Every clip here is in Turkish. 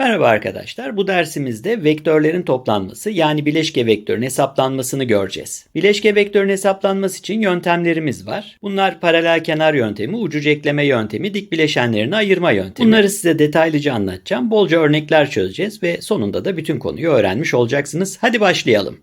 Merhaba arkadaşlar. Bu dersimizde vektörlerin toplanması yani bileşke vektörün hesaplanmasını göreceğiz. Bileşke vektörün hesaplanması için yöntemlerimiz var. Bunlar paralel kenar yöntemi, ucuc ekleme yöntemi, dik bileşenlerini ayırma yöntemi. Bunları size detaylıca anlatacağım. Bolca örnekler çözeceğiz ve sonunda da bütün konuyu öğrenmiş olacaksınız. Hadi başlayalım.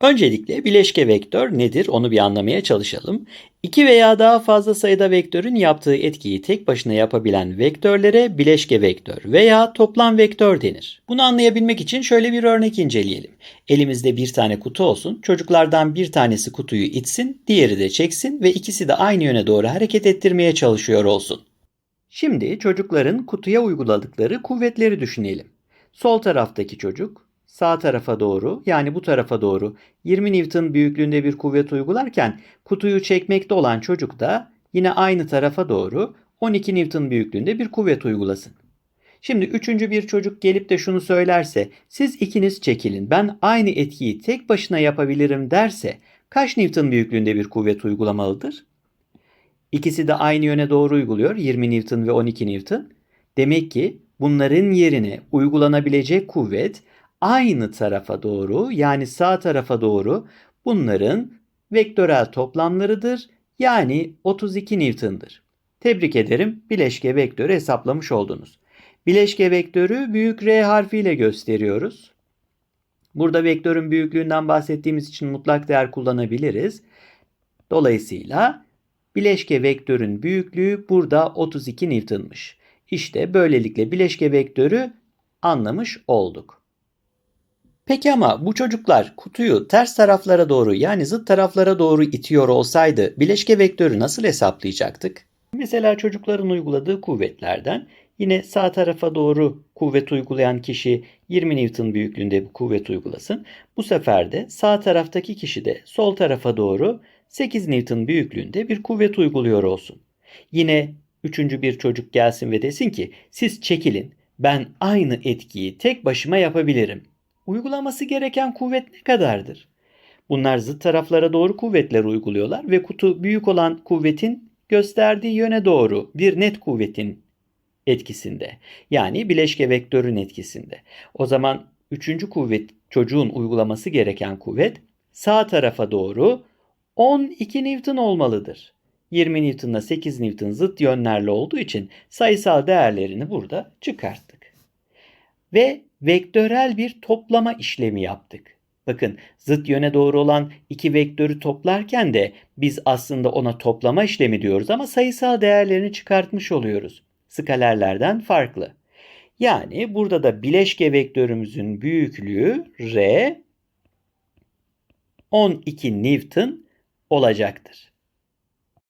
Öncelikle bileşke vektör nedir onu bir anlamaya çalışalım. İki veya daha fazla sayıda vektörün yaptığı etkiyi tek başına yapabilen vektörlere bileşke vektör veya toplam vektör denir. Bunu anlayabilmek için şöyle bir örnek inceleyelim. Elimizde bir tane kutu olsun, çocuklardan bir tanesi kutuyu itsin, diğeri de çeksin ve ikisi de aynı yöne doğru hareket ettirmeye çalışıyor olsun. Şimdi çocukların kutuya uyguladıkları kuvvetleri düşünelim. Sol taraftaki çocuk sağ tarafa doğru yani bu tarafa doğru 20 Newton büyüklüğünde bir kuvvet uygularken kutuyu çekmekte olan çocuk da yine aynı tarafa doğru 12 Newton büyüklüğünde bir kuvvet uygulasın. Şimdi üçüncü bir çocuk gelip de şunu söylerse siz ikiniz çekilin ben aynı etkiyi tek başına yapabilirim derse kaç Newton büyüklüğünde bir kuvvet uygulamalıdır? İkisi de aynı yöne doğru uyguluyor 20 Newton ve 12 Newton. Demek ki bunların yerine uygulanabilecek kuvvet aynı tarafa doğru yani sağ tarafa doğru bunların vektörel toplamlarıdır. Yani 32 Newton'dır. Tebrik ederim. Bileşke vektörü hesaplamış oldunuz. Bileşke vektörü büyük R harfiyle gösteriyoruz. Burada vektörün büyüklüğünden bahsettiğimiz için mutlak değer kullanabiliriz. Dolayısıyla bileşke vektörün büyüklüğü burada 32 Newton'mış. İşte böylelikle bileşke vektörü anlamış olduk. Peki ama bu çocuklar kutuyu ters taraflara doğru yani zıt taraflara doğru itiyor olsaydı bileşke vektörü nasıl hesaplayacaktık? Mesela çocukların uyguladığı kuvvetlerden yine sağ tarafa doğru kuvvet uygulayan kişi 20 Newton büyüklüğünde bir kuvvet uygulasın. Bu sefer de sağ taraftaki kişi de sol tarafa doğru 8 Newton büyüklüğünde bir kuvvet uyguluyor olsun. Yine üçüncü bir çocuk gelsin ve desin ki siz çekilin ben aynı etkiyi tek başıma yapabilirim uygulaması gereken kuvvet ne kadardır? Bunlar zıt taraflara doğru kuvvetler uyguluyorlar ve kutu büyük olan kuvvetin gösterdiği yöne doğru bir net kuvvetin etkisinde. Yani bileşke vektörün etkisinde. O zaman üçüncü kuvvet çocuğun uygulaması gereken kuvvet sağ tarafa doğru 12 Newton olmalıdır. 20 Newton ile 8 Newton zıt yönlerle olduğu için sayısal değerlerini burada çıkarttık. Ve vektörel bir toplama işlemi yaptık. Bakın zıt yöne doğru olan iki vektörü toplarken de biz aslında ona toplama işlemi diyoruz ama sayısal değerlerini çıkartmış oluyoruz. Skalerlerden farklı. Yani burada da bileşke vektörümüzün büyüklüğü R 12 Newton olacaktır.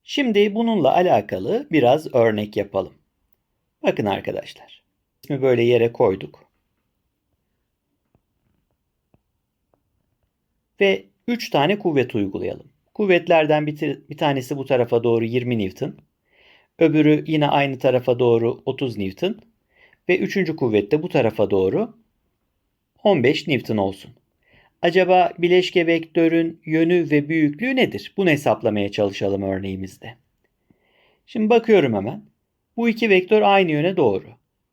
Şimdi bununla alakalı biraz örnek yapalım. Bakın arkadaşlar. İsmi böyle yere koyduk. Ve 3 tane kuvvet uygulayalım. Kuvvetlerden bir, bir tanesi bu tarafa doğru 20 Newton. Öbürü yine aynı tarafa doğru 30 Newton. Ve üçüncü kuvvet de bu tarafa doğru 15 Newton olsun. Acaba bileşke vektörün yönü ve büyüklüğü nedir? Bunu hesaplamaya çalışalım örneğimizde. Şimdi bakıyorum hemen. Bu iki vektör aynı yöne doğru.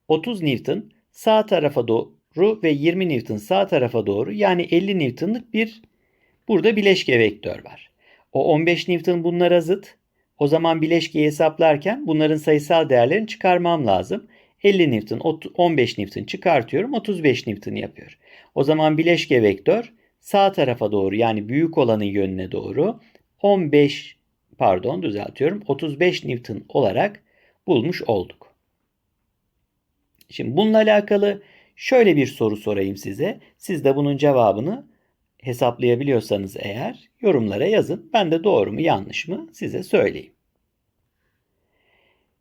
30 Newton sağ tarafa doğru ve 20 Newton sağ tarafa doğru yani 50 Newton'lık bir Burada bileşke vektör var. O 15 Newton bunlara zıt. O zaman bileşkeyi hesaplarken bunların sayısal değerlerini çıkarmam lazım. 50 Newton, 15 Newton çıkartıyorum. 35 Newton yapıyor. O zaman bileşke vektör sağ tarafa doğru yani büyük olanın yönüne doğru 15 pardon düzeltiyorum 35 Newton olarak bulmuş olduk. Şimdi bununla alakalı şöyle bir soru sorayım size. Siz de bunun cevabını hesaplayabiliyorsanız eğer yorumlara yazın. Ben de doğru mu yanlış mı size söyleyeyim.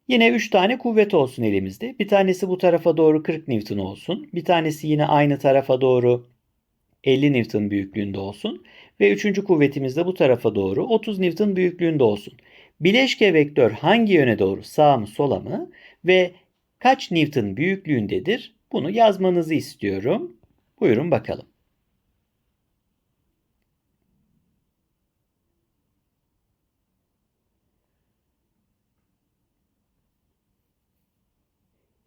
Yine 3 tane kuvvet olsun elimizde. Bir tanesi bu tarafa doğru 40 Newton olsun. Bir tanesi yine aynı tarafa doğru 50 Newton büyüklüğünde olsun. Ve üçüncü kuvvetimiz de bu tarafa doğru 30 Newton büyüklüğünde olsun. Bileşke vektör hangi yöne doğru sağ mı sola mı ve kaç Newton büyüklüğündedir bunu yazmanızı istiyorum. Buyurun bakalım.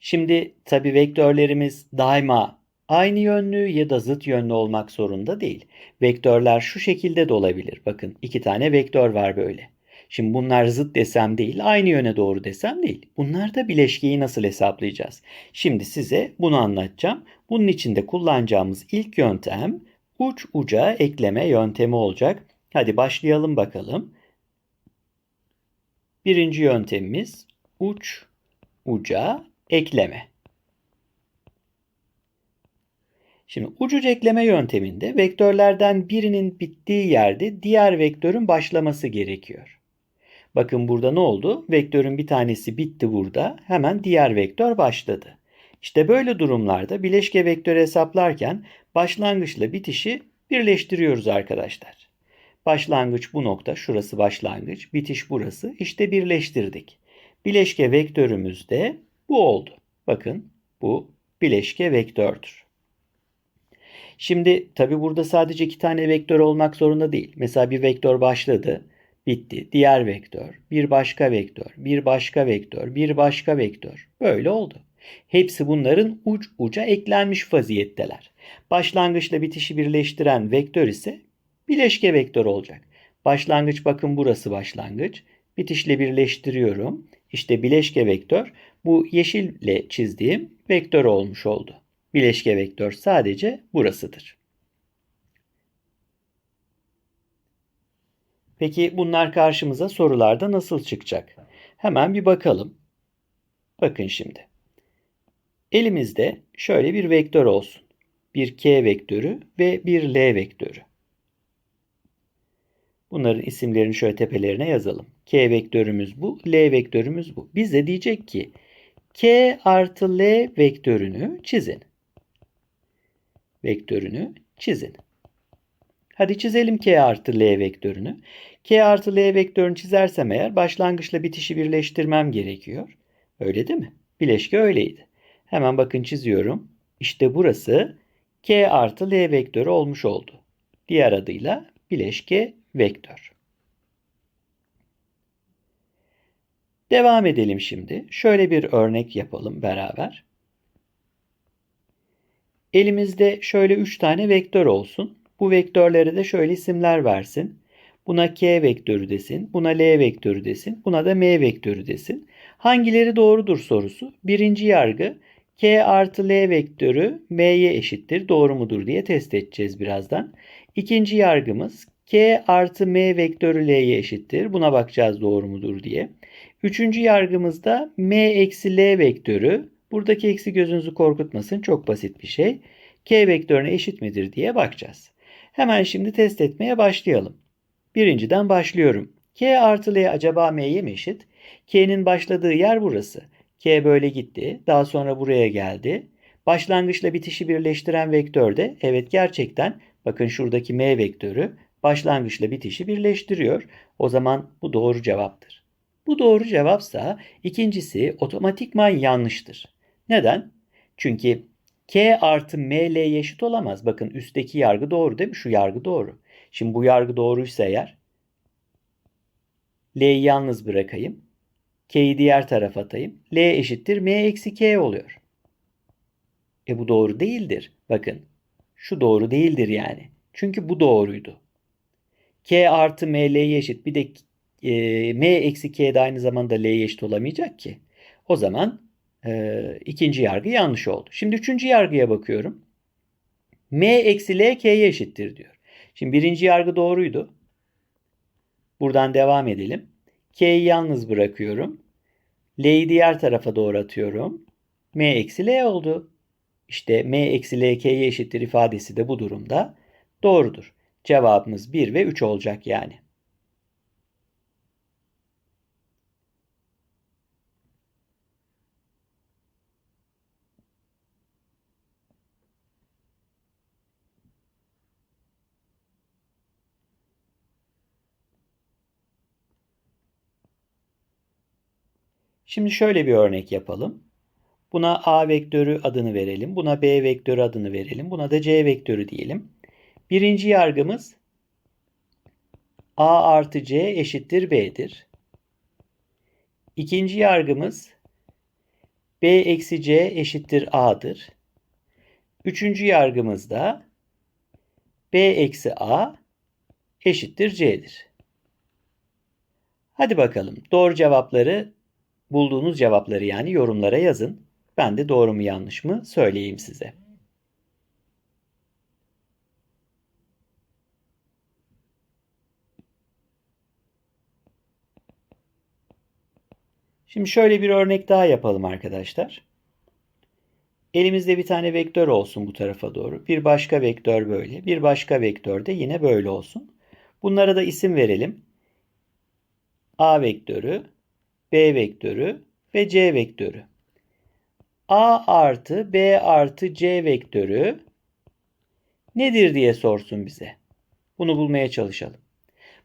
Şimdi tabi vektörlerimiz daima aynı yönlü ya da zıt yönlü olmak zorunda değil. Vektörler şu şekilde de olabilir. Bakın iki tane vektör var böyle. Şimdi bunlar zıt desem değil, aynı yöne doğru desem değil. Bunlar da bileşkeyi nasıl hesaplayacağız? Şimdi size bunu anlatacağım. Bunun için de kullanacağımız ilk yöntem uç uca ekleme yöntemi olacak. Hadi başlayalım bakalım. Birinci yöntemimiz uç uca ekleme. Şimdi ucuca ekleme yönteminde vektörlerden birinin bittiği yerde diğer vektörün başlaması gerekiyor. Bakın burada ne oldu? Vektörün bir tanesi bitti burada. Hemen diğer vektör başladı. İşte böyle durumlarda bileşke vektör hesaplarken başlangıçla bitişi birleştiriyoruz arkadaşlar. Başlangıç bu nokta, şurası başlangıç, bitiş burası. İşte birleştirdik. Bileşke vektörümüz de bu oldu. Bakın bu bileşke vektördür. Şimdi tabi burada sadece iki tane vektör olmak zorunda değil. Mesela bir vektör başladı, bitti. Diğer vektör, bir başka vektör, bir başka vektör, bir başka vektör. Böyle oldu. Hepsi bunların uç uca eklenmiş vaziyetteler. Başlangıçla bitişi birleştiren vektör ise bileşke vektör olacak. Başlangıç bakın burası başlangıç. Bitişle birleştiriyorum. İşte bileşke vektör bu yeşille çizdiğim vektör olmuş oldu. Bileşke vektör sadece burasıdır. Peki bunlar karşımıza sorularda nasıl çıkacak? Hemen bir bakalım. Bakın şimdi. Elimizde şöyle bir vektör olsun. Bir k vektörü ve bir l vektörü. Bunların isimlerini şöyle tepelerine yazalım. K vektörümüz bu, L vektörümüz bu. Biz de diyecek ki K artı L vektörünü çizin. Vektörünü çizin. Hadi çizelim K artı L vektörünü. K artı L vektörünü çizersem eğer başlangıçla bitişi birleştirmem gerekiyor. Öyle değil mi? Bileşke öyleydi. Hemen bakın çiziyorum. İşte burası K artı L vektörü olmuş oldu. Diğer adıyla bileşke vektör. Devam edelim şimdi. Şöyle bir örnek yapalım beraber. Elimizde şöyle 3 tane vektör olsun. Bu vektörlere de şöyle isimler versin. Buna k vektörü desin, buna l vektörü desin, buna da m vektörü desin. Hangileri doğrudur sorusu. Birinci yargı k artı l vektörü m'ye eşittir doğru mudur diye test edeceğiz birazdan. İkinci yargımız k artı m vektörü l'ye eşittir. Buna bakacağız doğru mudur diye. Üçüncü yargımızda m eksi l vektörü. Buradaki eksi gözünüzü korkutmasın. Çok basit bir şey. k vektörüne eşit midir diye bakacağız. Hemen şimdi test etmeye başlayalım. Birinciden başlıyorum. k artı l acaba m'ye mi eşit? k'nin başladığı yer burası. k böyle gitti. Daha sonra buraya geldi. Başlangıçla bitişi birleştiren vektör de evet gerçekten bakın şuradaki m vektörü başlangıçla bitişi birleştiriyor. O zaman bu doğru cevaptır. Bu doğru cevapsa ikincisi otomatikman yanlıştır. Neden? Çünkü K artı M L eşit olamaz. Bakın üstteki yargı doğru değil mi? Şu yargı doğru. Şimdi bu yargı doğruysa eğer L'yi yalnız bırakayım. K'yi diğer tarafa atayım. L eşittir M eksi K oluyor. E bu doğru değildir. Bakın şu doğru değildir yani. Çünkü bu doğruydu. K artı M L'ye eşit. Bir de M eksi K de aynı zamanda L'ye eşit olamayacak ki. O zaman e, ikinci yargı yanlış oldu. Şimdi üçüncü yargıya bakıyorum. M eksi L K'ye eşittir diyor. Şimdi birinci yargı doğruydu. Buradan devam edelim. K'yi yalnız bırakıyorum. L'yi diğer tarafa doğru atıyorum. M eksi L oldu. İşte M eksi L K'ye eşittir ifadesi de bu durumda doğrudur. Cevabımız 1 ve 3 olacak yani. Şimdi şöyle bir örnek yapalım. Buna A vektörü adını verelim. Buna B vektörü adını verelim. Buna da C vektörü diyelim. Birinci yargımız A artı C eşittir B'dir. İkinci yargımız B eksi C eşittir A'dır. Üçüncü yargımızda B eksi A eşittir C'dir. Hadi bakalım doğru cevapları bulduğunuz cevapları yani yorumlara yazın. Ben de doğru mu yanlış mı söyleyeyim size. Şimdi şöyle bir örnek daha yapalım arkadaşlar. Elimizde bir tane vektör olsun bu tarafa doğru. Bir başka vektör böyle. Bir başka vektör de yine böyle olsun. Bunlara da isim verelim. A vektörü, B vektörü ve C vektörü. A artı B artı C vektörü nedir diye sorsun bize. Bunu bulmaya çalışalım.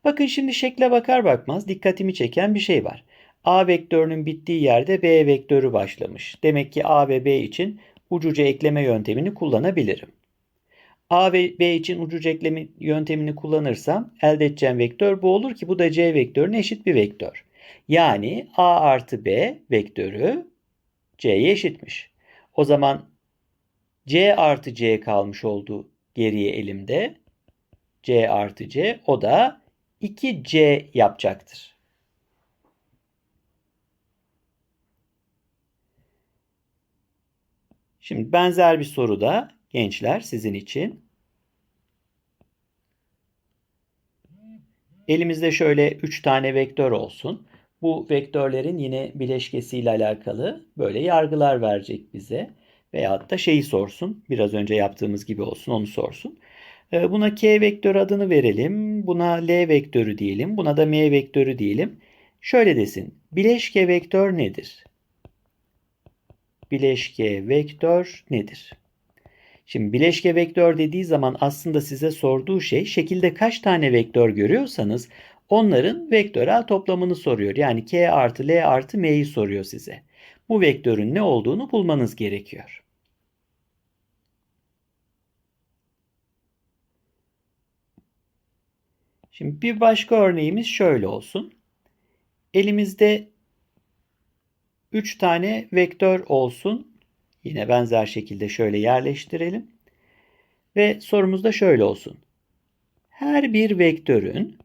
Bakın şimdi şekle bakar bakmaz dikkatimi çeken bir şey var. A vektörünün bittiği yerde B vektörü başlamış. Demek ki A ve B için ucuca ekleme yöntemini kullanabilirim. A ve B için ucuca ekleme yöntemini kullanırsam elde edeceğim vektör bu olur ki bu da C vektörüne eşit bir vektör. Yani A artı B vektörü C'ye eşitmiş. O zaman C artı C kalmış oldu geriye elimde. C artı C o da 2C yapacaktır. Şimdi benzer bir soru da gençler sizin için. Elimizde şöyle 3 tane vektör olsun. Bu vektörlerin yine bileşkesiyle alakalı böyle yargılar verecek bize. Veyahut da şeyi sorsun. Biraz önce yaptığımız gibi olsun onu sorsun. Ee, buna k vektörü adını verelim. Buna l vektörü diyelim. Buna da m vektörü diyelim. Şöyle desin. Bileşke vektör nedir? Bileşke vektör nedir? Şimdi bileşke vektör dediği zaman aslında size sorduğu şey şekilde kaç tane vektör görüyorsanız onların vektörel toplamını soruyor. Yani k artı l artı m'yi soruyor size. Bu vektörün ne olduğunu bulmanız gerekiyor. Şimdi bir başka örneğimiz şöyle olsun. Elimizde 3 tane vektör olsun. Yine benzer şekilde şöyle yerleştirelim. Ve sorumuz da şöyle olsun. Her bir vektörün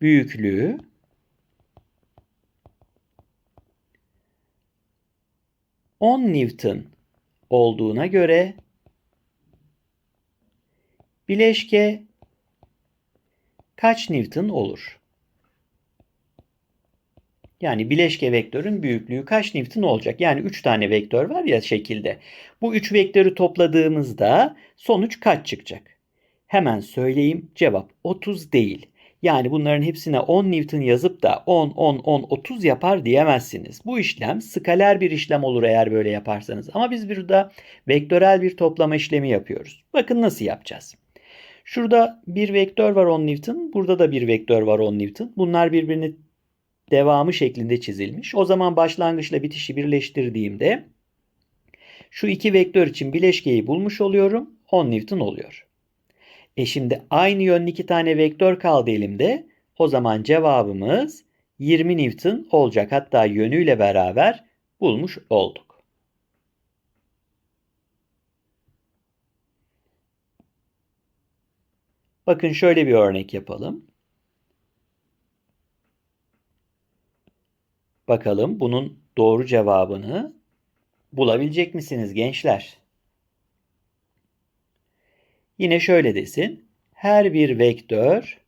büyüklüğü on Newton olduğuna göre bileşke kaç Newton olur? Yani bileşke vektörün büyüklüğü kaç Newton olacak? Yani 3 tane vektör var ya şekilde. Bu 3 vektörü topladığımızda sonuç kaç çıkacak? Hemen söyleyeyim cevap 30 değil. Yani bunların hepsine 10 Newton yazıp da 10, 10, 10, 30 yapar diyemezsiniz. Bu işlem skaler bir işlem olur eğer böyle yaparsanız. Ama biz burada vektörel bir toplama işlemi yapıyoruz. Bakın nasıl yapacağız. Şurada bir vektör var 10 Newton. Burada da bir vektör var 10 Newton. Bunlar birbirini devamı şeklinde çizilmiş. O zaman başlangıçla bitişi birleştirdiğimde şu iki vektör için bileşkeyi bulmuş oluyorum. 10 Newton oluyor. E şimdi aynı yönlü iki tane vektör kaldı elimde. O zaman cevabımız 20 Newton olacak. Hatta yönüyle beraber bulmuş olduk. Bakın şöyle bir örnek yapalım. Bakalım bunun doğru cevabını bulabilecek misiniz gençler? Yine şöyle desin. Her bir vektör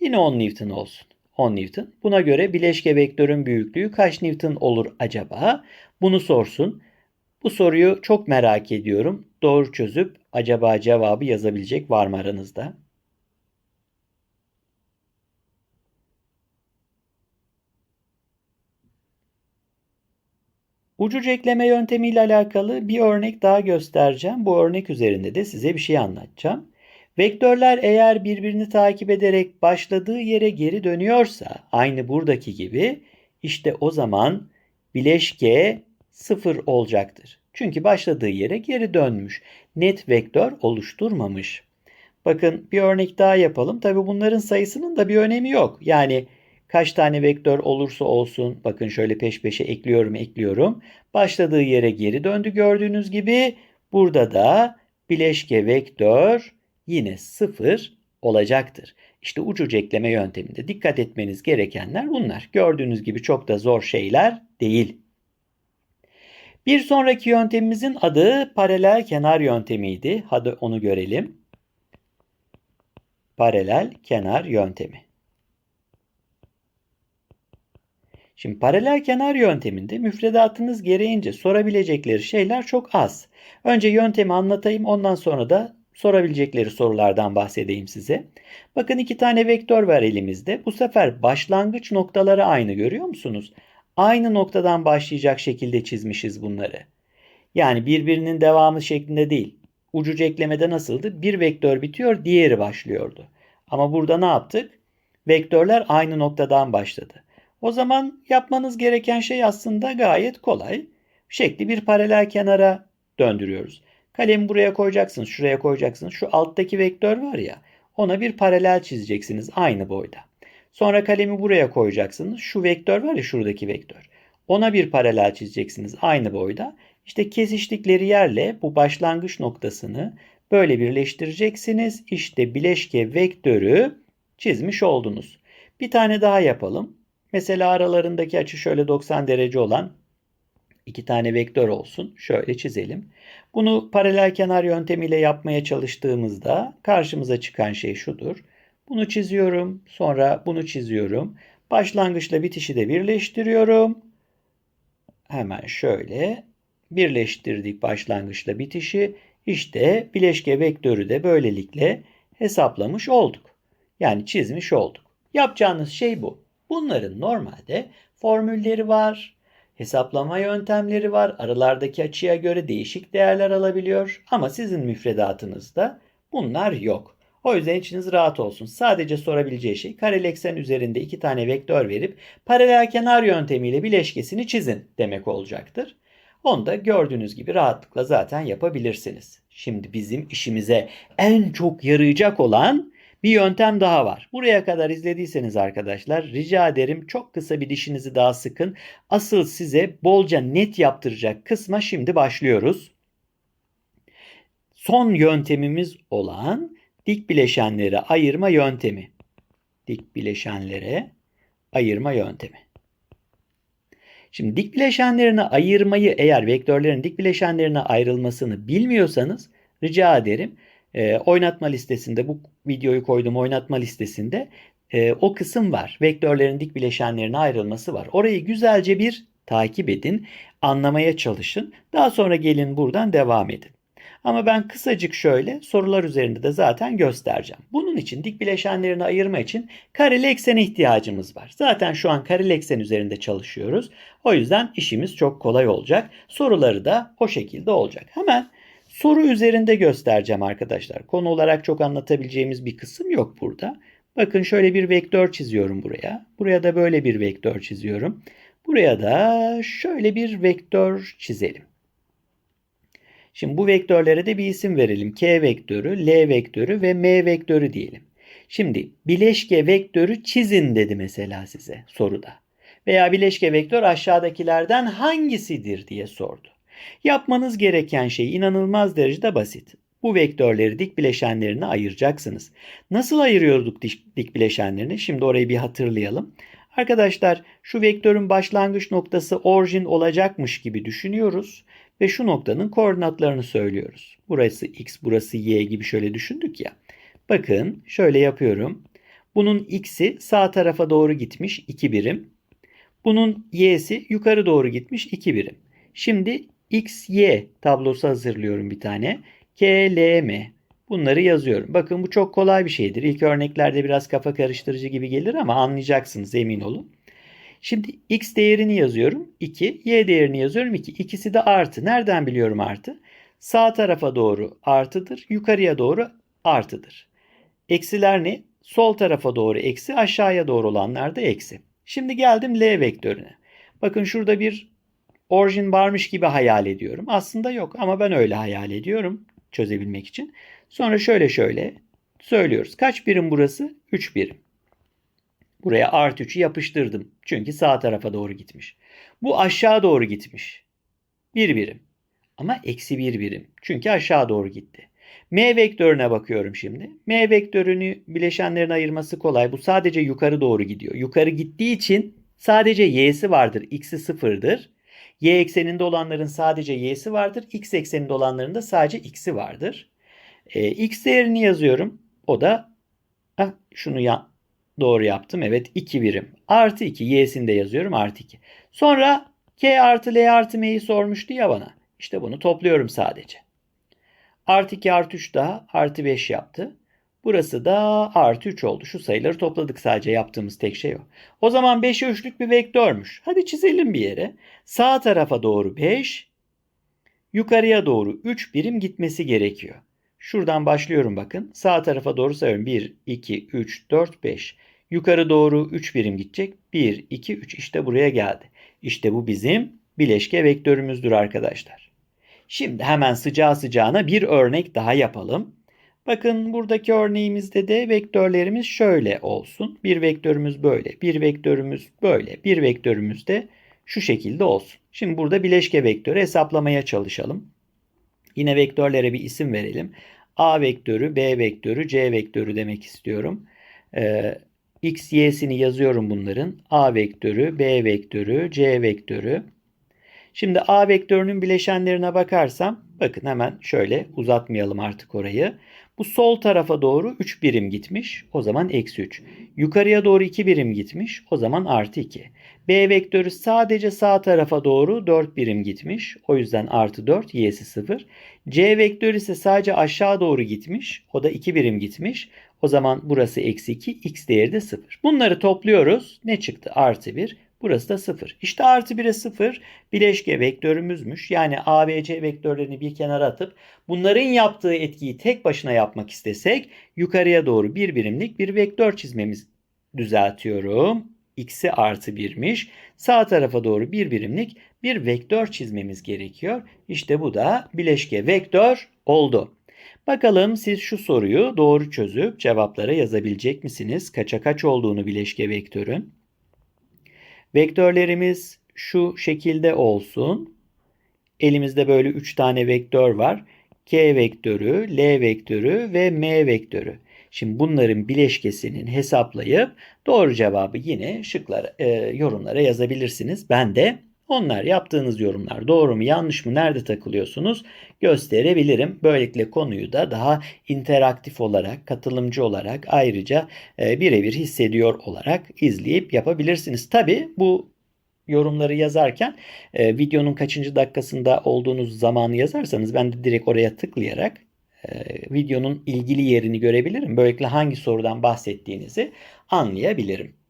yine 10 Newton olsun. 10 Newton. Buna göre bileşke vektörün büyüklüğü kaç Newton olur acaba? Bunu sorsun. Bu soruyu çok merak ediyorum. Doğru çözüp acaba cevabı yazabilecek var mı aranızda? Ucuc ekleme yöntemiyle alakalı bir örnek daha göstereceğim. Bu örnek üzerinde de size bir şey anlatacağım. Vektörler eğer birbirini takip ederek başladığı yere geri dönüyorsa aynı buradaki gibi işte o zaman bileşke sıfır olacaktır. Çünkü başladığı yere geri dönmüş. Net vektör oluşturmamış. Bakın bir örnek daha yapalım. Tabi bunların sayısının da bir önemi yok. Yani kaç tane vektör olursa olsun bakın şöyle peş peşe ekliyorum ekliyorum. Başladığı yere geri döndü gördüğünüz gibi. Burada da bileşke vektör yine sıfır olacaktır. İşte ucuc ekleme yönteminde dikkat etmeniz gerekenler bunlar. Gördüğünüz gibi çok da zor şeyler değil. Bir sonraki yöntemimizin adı paralel kenar yöntemiydi. Hadi onu görelim. Paralel kenar yöntemi. Şimdi paralel kenar yönteminde müfredatınız gereğince sorabilecekleri şeyler çok az. Önce yöntemi anlatayım ondan sonra da sorabilecekleri sorulardan bahsedeyim size. Bakın iki tane vektör var elimizde. Bu sefer başlangıç noktaları aynı görüyor musunuz? Aynı noktadan başlayacak şekilde çizmişiz bunları. Yani birbirinin devamı şeklinde değil. Ucucu eklemede nasıldı? Bir vektör bitiyor, diğeri başlıyordu. Ama burada ne yaptık? Vektörler aynı noktadan başladı. O zaman yapmanız gereken şey aslında gayet kolay. Şekli bir paralel kenara döndürüyoruz. Kalemi buraya koyacaksınız, şuraya koyacaksınız. Şu alttaki vektör var ya, ona bir paralel çizeceksiniz aynı boyda. Sonra kalemi buraya koyacaksınız. Şu vektör var ya şuradaki vektör. Ona bir paralel çizeceksiniz aynı boyda. İşte kesiştikleri yerle bu başlangıç noktasını böyle birleştireceksiniz. İşte bileşke vektörü çizmiş oldunuz. Bir tane daha yapalım. Mesela aralarındaki açı şöyle 90 derece olan iki tane vektör olsun. Şöyle çizelim. Bunu paralel kenar yöntemiyle yapmaya çalıştığımızda karşımıza çıkan şey şudur. Bunu çiziyorum. Sonra bunu çiziyorum. Başlangıçla bitişi de birleştiriyorum. Hemen şöyle birleştirdik başlangıçla bitişi. İşte bileşke vektörü de böylelikle hesaplamış olduk. Yani çizmiş olduk. Yapacağınız şey bu. Bunların normalde formülleri var, hesaplama yöntemleri var. Aralardaki açıya göre değişik değerler alabiliyor ama sizin müfredatınızda bunlar yok. O yüzden içiniz rahat olsun. Sadece sorabileceği şey kareli eksen üzerinde iki tane vektör verip paralel kenar yöntemiyle bileşkesini çizin demek olacaktır. Onu da gördüğünüz gibi rahatlıkla zaten yapabilirsiniz. Şimdi bizim işimize en çok yarayacak olan bir yöntem daha var. Buraya kadar izlediyseniz arkadaşlar rica ederim çok kısa bir dişinizi daha sıkın. Asıl size bolca net yaptıracak kısma şimdi başlıyoruz. Son yöntemimiz olan dik bileşenlere ayırma yöntemi. Dik bileşenlere ayırma yöntemi. Şimdi dik bileşenlerine ayırmayı eğer vektörlerin dik bileşenlerine ayrılmasını bilmiyorsanız rica ederim e, oynatma listesinde bu videoyu koydum oynatma listesinde e, o kısım var. Vektörlerin dik bileşenlerine ayrılması var. Orayı güzelce bir takip edin, anlamaya çalışın. Daha sonra gelin buradan devam edin. Ama ben kısacık şöyle sorular üzerinde de zaten göstereceğim. Bunun için dik bileşenlerini ayırma için kareli eksene ihtiyacımız var. Zaten şu an kareli eksen üzerinde çalışıyoruz. O yüzden işimiz çok kolay olacak. Soruları da o şekilde olacak. Hemen soru üzerinde göstereceğim arkadaşlar. Konu olarak çok anlatabileceğimiz bir kısım yok burada. Bakın şöyle bir vektör çiziyorum buraya. Buraya da böyle bir vektör çiziyorum. Buraya da şöyle bir vektör çizelim. Şimdi bu vektörlere de bir isim verelim. K vektörü, L vektörü ve M vektörü diyelim. Şimdi bileşke vektörü çizin dedi mesela size soruda. Veya bileşke vektör aşağıdakilerden hangisidir diye sordu. Yapmanız gereken şey inanılmaz derecede basit. Bu vektörleri dik bileşenlerine ayıracaksınız. Nasıl ayırıyorduk dik, dik bileşenlerini? Şimdi orayı bir hatırlayalım. Arkadaşlar şu vektörün başlangıç noktası orijin olacakmış gibi düşünüyoruz ve şu noktanın koordinatlarını söylüyoruz. Burası x, burası y gibi şöyle düşündük ya. Bakın şöyle yapıyorum. Bunun x'i sağ tarafa doğru gitmiş 2 birim. Bunun y'si yukarı doğru gitmiş 2 birim. Şimdi x, y tablosu hazırlıyorum bir tane. K, L, M. Bunları yazıyorum. Bakın bu çok kolay bir şeydir. İlk örneklerde biraz kafa karıştırıcı gibi gelir ama anlayacaksınız emin olun. Şimdi x değerini yazıyorum 2, y değerini yazıyorum 2. İkisi de artı. Nereden biliyorum artı? Sağ tarafa doğru artıdır, yukarıya doğru artıdır. Eksiler ne? Sol tarafa doğru eksi, aşağıya doğru olanlar da eksi. Şimdi geldim L vektörüne. Bakın şurada bir orijin varmış gibi hayal ediyorum. Aslında yok ama ben öyle hayal ediyorum çözebilmek için. Sonra şöyle şöyle söylüyoruz. Kaç birim burası? 3 birim. Buraya artı 3'ü yapıştırdım. Çünkü sağ tarafa doğru gitmiş. Bu aşağı doğru gitmiş. 1 birim. Ama eksi 1 birim. Çünkü aşağı doğru gitti. M vektörüne bakıyorum şimdi. M vektörünü bileşenlerin ayırması kolay. Bu sadece yukarı doğru gidiyor. Yukarı gittiği için sadece y'si vardır. X'i sıfırdır. Y ekseninde olanların sadece y'si vardır. X ekseninde olanların da sadece x'i vardır. Ee, x değerini yazıyorum. O da ah, şunu ya, doğru yaptım. Evet 2 birim. Artı 2 y'sini de yazıyorum. Artı 2. Sonra k artı l artı m'yi sormuştu ya bana. İşte bunu topluyorum sadece. Artı 2 artı 3 daha artı 5 yaptı. Burası da artı 3 oldu. Şu sayıları topladık sadece yaptığımız tek şey o. O zaman 5'e 3'lük bir vektörmüş. Hadi çizelim bir yere. Sağ tarafa doğru 5, yukarıya doğru 3 birim gitmesi gerekiyor. Şuradan başlıyorum bakın. Sağ tarafa doğru sayıyorum. 1, 2, 3, 4, 5. Yukarı doğru 3 birim gidecek. 1, 2, 3 işte buraya geldi. İşte bu bizim bileşke vektörümüzdür arkadaşlar. Şimdi hemen sıcağı sıcağına bir örnek daha yapalım. Bakın buradaki örneğimizde de vektörlerimiz şöyle olsun. Bir vektörümüz böyle, bir vektörümüz böyle, bir vektörümüz de şu şekilde olsun. Şimdi burada bileşke vektörü hesaplamaya çalışalım. Yine vektörlere bir isim verelim. A vektörü, B vektörü, C vektörü demek istiyorum. Ee, X, Y'sini yazıyorum bunların. A vektörü, B vektörü, C vektörü. Şimdi A vektörünün bileşenlerine bakarsam bakın hemen şöyle uzatmayalım artık orayı. Bu sol tarafa doğru 3 birim gitmiş. O zaman eksi 3. Yukarıya doğru 2 birim gitmiş. O zaman artı 2. B vektörü sadece sağ tarafa doğru 4 birim gitmiş. O yüzden artı 4. Y'si 0. C vektörü ise sadece aşağı doğru gitmiş. O da 2 birim gitmiş. O zaman burası eksi 2. X değeri de 0. Bunları topluyoruz. Ne çıktı? Artı 1. Burası da 0. İşte artı 1'e 0 bileşke vektörümüzmüş. Yani A, B, C vektörlerini bir kenara atıp bunların yaptığı etkiyi tek başına yapmak istesek yukarıya doğru bir birimlik bir vektör çizmemiz düzeltiyorum. X'i artı 1'miş. Sağ tarafa doğru bir birimlik bir vektör çizmemiz gerekiyor. İşte bu da bileşke vektör oldu. Bakalım siz şu soruyu doğru çözüp cevaplara yazabilecek misiniz? Kaça kaç olduğunu bileşke vektörün. Vektörlerimiz şu şekilde olsun. Elimizde böyle 3 tane vektör var. K vektörü, L vektörü ve M vektörü. Şimdi bunların bileşkesinin hesaplayıp doğru cevabı yine şıklar e, yorumlara yazabilirsiniz. Ben de onlar yaptığınız yorumlar doğru mu yanlış mı nerede takılıyorsunuz gösterebilirim. Böylelikle konuyu da daha interaktif olarak katılımcı olarak ayrıca e, birebir hissediyor olarak izleyip yapabilirsiniz. Tabi bu yorumları yazarken e, videonun kaçıncı dakikasında olduğunuz zamanı yazarsanız ben de direkt oraya tıklayarak e, videonun ilgili yerini görebilirim. Böylelikle hangi sorudan bahsettiğinizi anlayabilirim.